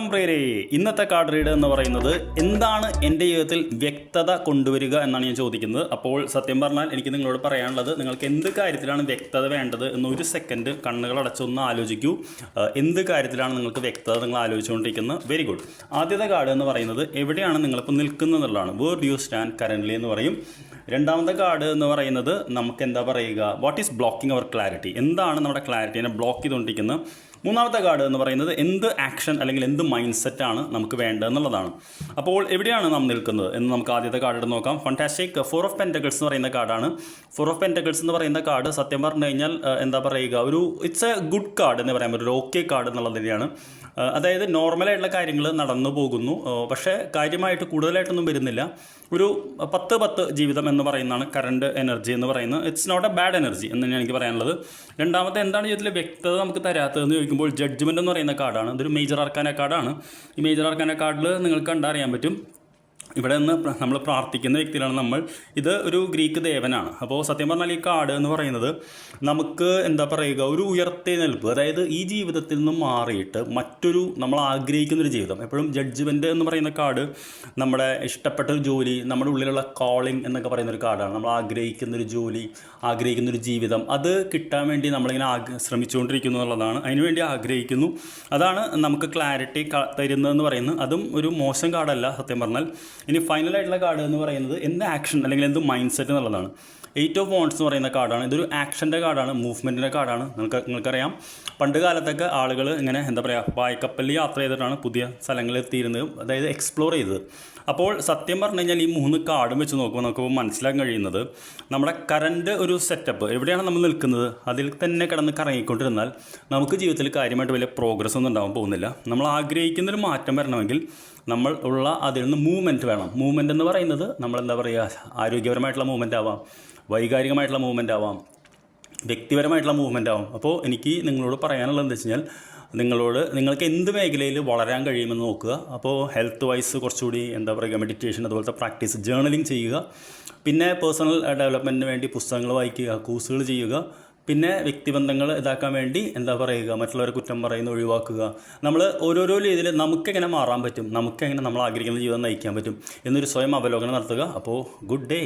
പ്രിയരെ ഇന്നത്തെ card read എന്ന് പറയുന്നത് എന്താണ് എന്റെ ജീവിതത്തിൽ വ്യക്തത കൊണ്ടുവരിക എന്നാണ് ഞാൻ ചോദിക്കുന്നത്. അപ്പോൾ സത്യം പറഞ്ഞാൽ എനിക്ക് നിങ്ങളോട് പറയാനുള്ളത് നിങ്ങൾക്ക് എന്ത് കാര്യത്തിലാണ് വ്യക്തത വേണ്ടത് എന്ന് ഒരു സെക്കൻഡ് കണ്ണുകൾ അടച്ചൊന്ന് ആലോചിക്കൂ. എന്ത് കാര്യത്തിലാണ് നിങ്ങൾക്ക് വ്യക്തത നിങ്ങൾ ആലോചിച്ചുകൊണ്ടിരിക്കുന്നത്? വെരി ഗുഡ് ആദ്യത്തെ കാർഡ് എന്ന് പറയുന്നത് എവിടെയാണ് നിങ്ങളിപ്പോൾ നിൽക്കുന്നത് എന്നുള്ളതാണ്. Where do you stand currently എന്ന് പറയും. രണ്ടാമത്തെ കാർഡ് എന്ന് പറയുന്നത് നമുക്ക് എന്താ പറയുക? What is blocking your clarity എന്താണ് നമ്മുടെ ക്ലാരിറ്റിനെ ബ്ലോക്ക് ചെയ്തുകൊണ്ടിരിക്കുന്നത്? മൂന്നാമത്തെ കാർഡ് എന്ന് പറയുന്നത് എന്ത് ആക്ഷൻ അല്ലെങ്കിൽ എന്ത് മൈൻഡ് സെറ്റാണ് നമുക്ക് വേണ്ടത് എന്നുള്ളതാണ്. അപ്പോൾ എവിടെയാണ് നാം നിൽക്കുന്നത്? എന്ന് നമുക്ക് ആദ്യത്തെ കാർഡ് എടുത്ത് നോക്കാം. ഫണ്ടാസ്റ്റിക് ഫോർ ഓഫ് പെന്റക്കിൾസ് എന്ന് പറയുന്ന കാർഡാണ് ഫോർ ഓഫ് പെന്റക്കിൾസ് എന്ന് പറയുന്ന കാർഡ് സത്യം പറഞ്ഞു കഴിഞ്ഞാൽ എന്താ പറയുക ഒരു ഇറ്റ്സ് എ ഗുഡ് കാർഡ് എന്ന് പറയാൻ പറ്റും. ഒരു ഓക്കെ കാർഡ് എന്നുള്ളത് തന്നെയാണ്. അതായത് നോർമലായിട്ടുള്ള കാര്യങ്ങൾ നടന്നു പോകുന്നു. പക്ഷേ കാര്യമായിട്ട് കൂടുതലായിട്ടൊന്നും വരുന്നില്ല. ഒരു പത്ത് പത്ത് ജീവിതം എന്ന് പറയുന്നതാണ് കറണ്ട് എനർജി എന്ന് പറയുന്നത്. It's not a bad energy എന്ന് തന്നെയാണ് എനിക്ക് പറയാനുള്ളത്. രണ്ടാമത്തെ എന്താണ് ഇതിൽ വ്യക്തത നമുക്ക് തരാത്തതെന്ന് ചോദിക്കുമ്പോൾ ജഡ്ജ്മെന്റ് എന്ന് പറയുന്ന കാർഡാണ് ഇതൊരു മേജർ ആർക്കാന കാർഡാണ് ഈ മേജർ ആർക്കാന കാർഡിൽ നിങ്ങൾക്ക് കണ്ടറിയാൻ പറ്റും. ഇവിടെ നിന്ന് നമ്മൾ പ്രാർത്ഥിക്കുന്ന വ്യക്തിയിലാണ് നമ്മൾ. ഇത് ഒരു ഗ്രീക്ക് ദേവനാണ്. അപ്പോൾ സത്യം പറഞ്ഞാൽ ഈ കാട് എന്ന് പറയുന്നത് നമുക്ക് എന്താ പറയുക ഒരു ഉയർത്തെഴുന്നേൽപ്പ് അതായത് ഈ ജീവിതത്തിൽ നിന്നും മാറിയിട്ട് മറ്റൊരു നമ്മൾ ആഗ്രഹിക്കുന്നൊരു ജീവിതം. എപ്പോഴും ജഡ്ജ്മെന്റ് എന്ന് പറയുന്ന കാട് നമ്മുടെ ഇഷ്ടപ്പെട്ട ഒരു ജോലി നമ്മുടെ ഉള്ളിലുള്ള കോളിംഗ് എന്നൊക്കെ പറയുന്ന ഒരു കാർഡാണ് നമ്മൾ ആഗ്രഹിക്കുന്നൊരു ജോലി ആഗ്രഹിക്കുന്നൊരു ജീവിതം അത് കിട്ടാൻ വേണ്ടി നമ്മളിങ്ങനെ ആഗ് ശ്രമിച്ചുകൊണ്ടിരിക്കുന്നു എന്നുള്ളതാണ്. അതിനുവേണ്ടി ആഗ്രഹിക്കുന്നു. അതാണ് നമുക്ക് ക്ലാരിറ്റി തരുന്നതെന്ന് പറയുന്നത്. അതും ഒരു മോശം കാർഡല്ല സത്യം പറഞ്ഞാൽ. ഇനി ഫൈനലായിട്ടുള്ള കാർഡ് എന്ന് പറയുന്നത് എന്ത് ആക്ഷൻ അല്ലെങ്കിൽ എന്ത് മൈൻഡ് സെറ്റ് എന്നുള്ളതാണ്. എയ്റ്റ് ഓഫ് വോൺസ് എന്ന് പറയുന്ന കാർഡാണ്. ഇതൊരു ആക്ഷന്റെ കാർഡാണ് മൂവ്മെന്റിന്റെ കാർഡാണ്. നിങ്ങൾക്ക് നിങ്ങൾക്കറിയാം. പണ്ട് കാലത്തൊക്കെ ആളുകൾ ഇങ്ങനെ എന്താ പറയുക പായ്ക്കപ്പലിൽ യാത്ര ചെയ്തിട്ടാണ് പുതിയ സ്ഥലങ്ങളിൽ എത്തിയിരുന്നത് അതായത് എക്സ്പ്ലോർ ചെയ്തത്. അപ്പോൾ സത്യം പറഞ്ഞു കഴിഞ്ഞാൽ ഈ മൂന്ന് കാർഡും വെച്ച് നോക്കുമ്പോൾ നമുക്ക് മനസ്സിലാക്കാൻ കഴിയുന്നത് നമ്മുടെ കറണ്ട് ഒരു സെറ്റപ്പ് എവിടെയാണ് നമ്മൾ നിൽക്കുന്നത്? അതിൽ തന്നെ കിടന്ന് കറങ്ങിക്കൊണ്ടിരുന്നാൽ നമുക്ക് ജീവിതത്തിൽ കാര്യമായിട്ട് വലിയ പ്രോഗ്രസ് ഒന്നും ഉണ്ടാവാൻ പോകുന്നില്ല. നമ്മൾ ആഗ്രഹിക്കുന്നൊരു മാറ്റം വരണമെങ്കിൽ നമ്മൾ ഉള്ള അതിൽ നിന്ന് മൂവ്മെന്റ് വേണം. മൂവ്മെന്റ് എന്ന് പറയുന്നത് നമ്മൾ എന്താ പറയുക ആരോഗ്യപരമായിട്ടുള്ള മൂവ്മെന്റ് ആവാം. വൈകാരികമായിട്ടുള്ള മൂവ്മെന്റ് ആവാം വ്യക്തിപരമായിട്ടുള്ള മൂവ്മെന്റ് ആവും. അപ്പോൾ എനിക്ക് നിങ്ങളോട് പറയാനുള്ളത് എന്താ വെച്ച് കഴിഞ്ഞാൽ നിങ്ങളോട് നിങ്ങൾക്ക് എന്ത് മേഖലയിൽ വളരാൻ കഴിയുമെന്ന് നോക്കുക. അപ്പോൾ ഹെൽത്ത് വൈസ് കുറച്ചുകൂടി എന്താ പറയുക മെഡിറ്റേഷൻ അതുപോലത്തെ പ്രാക്ടീസ് ജേർണലിംഗ് ചെയ്യുക. പിന്നെ പേഴ്സണൽ ഡെവലപ്മെന്റിന് വേണ്ടി പുസ്തകങ്ങൾ വായിക്കുക കോഴ്സുകൾ ചെയ്യുക. പിന്നെ വ്യക്തിബന്ധങ്ങൾ ഇതാക്കാൻ വേണ്ടി എന്താ പറയുക മറ്റുള്ളവരെ കുറ്റം പറയുന്ന ഒഴിവാക്കുക. നമ്മൾ ഓരോരോ രീതിയിൽ നമുക്കെങ്ങനെ മാറാൻ പറ്റും? നമുക്കെങ്ങനെ നമ്മൾ ആഗ്രഹിക്കുന്ന ജീവിതം നയിക്കാൻ പറ്റും? എന്നൊരു സ്വയം അവലോകനം നടത്തുക. അപ്പോൾ ഗുഡ് ഡേ